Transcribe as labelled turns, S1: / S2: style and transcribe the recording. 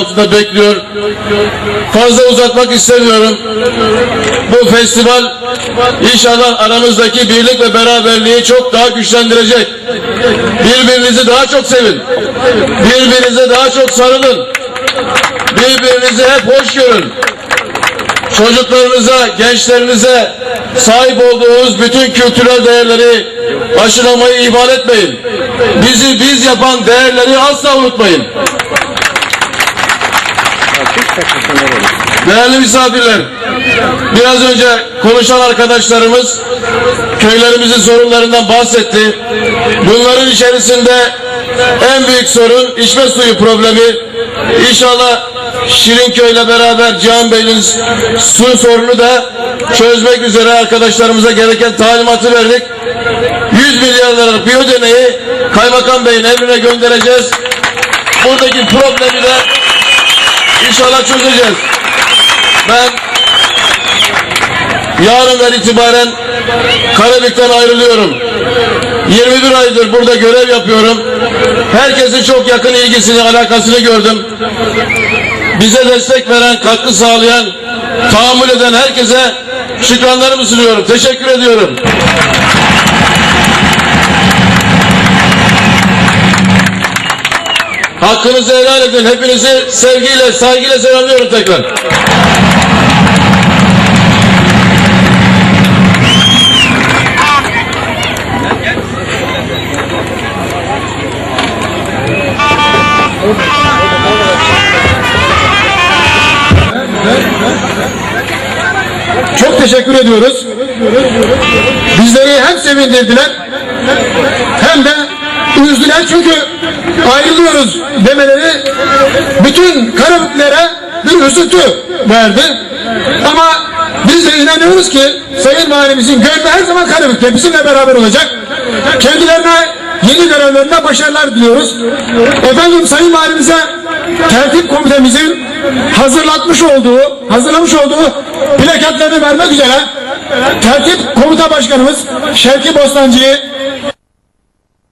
S1: altında bekliyor. Fazla uzatmak istemiyorum. Bu festival inşallah aramızdaki birlik ve beraberliği çok daha güçlendirecek. Birbirinizi daha çok sevin. Birbirinize daha çok sarılın. Birbirinizi hep hoş görün. Çocuklarınıza, gençlerinize sahip olduğunuz bütün kültürel değerleri aşılamayı ihmal etmeyin. Bizi biz yapan değerleri asla unutmayın. Değerli misafirler, biraz önce konuşan arkadaşlarımız köylerimizin sorunlarından bahsetti. Bunların içerisinde en büyük sorun içme suyu problemi. İnşallah Şirinköy'le beraber Cihan Bey'in su sorunu da çözmek üzere arkadaşlarımıza gereken talimatı verdik. 100 milyar liralık bir ödeneği Kaymakam Bey'in emrine göndereceğiz. Buradaki problemi de İnşallah çözeceğiz. Ben yarından itibaren Karabük'ten ayrılıyorum. 21 aydır burada görev yapıyorum. Herkesin çok yakın ilgisini, alakasını gördüm. Bize destek veren, katkı sağlayan, tahammül eden herkese şükranlarımı sunuyorum. Teşekkür ediyorum. Hakkınızı helal edin. Hepinizi sevgiyle, saygıyla selamlıyorum tekrar.
S2: Çok teşekkür ediyoruz. Bizleri hem sevindirdiler hem de üzdüler çünkü ayrılıyoruz demeleri bütün Karabüklere bir üzüntü verdi. Ama biz de inanıyoruz ki Sayın Valimizin gönlü her zaman Karabük'te bizimle beraber olacak. Kendilerine yeni görevlerine başarılar diliyoruz. Efendim Sayın Valimize tertip komitemizin hazırlatmış olduğu, hazırlamış olduğu plaketlerini vermek üzere tertip komuta başkanımız Şevki Bostancı'yı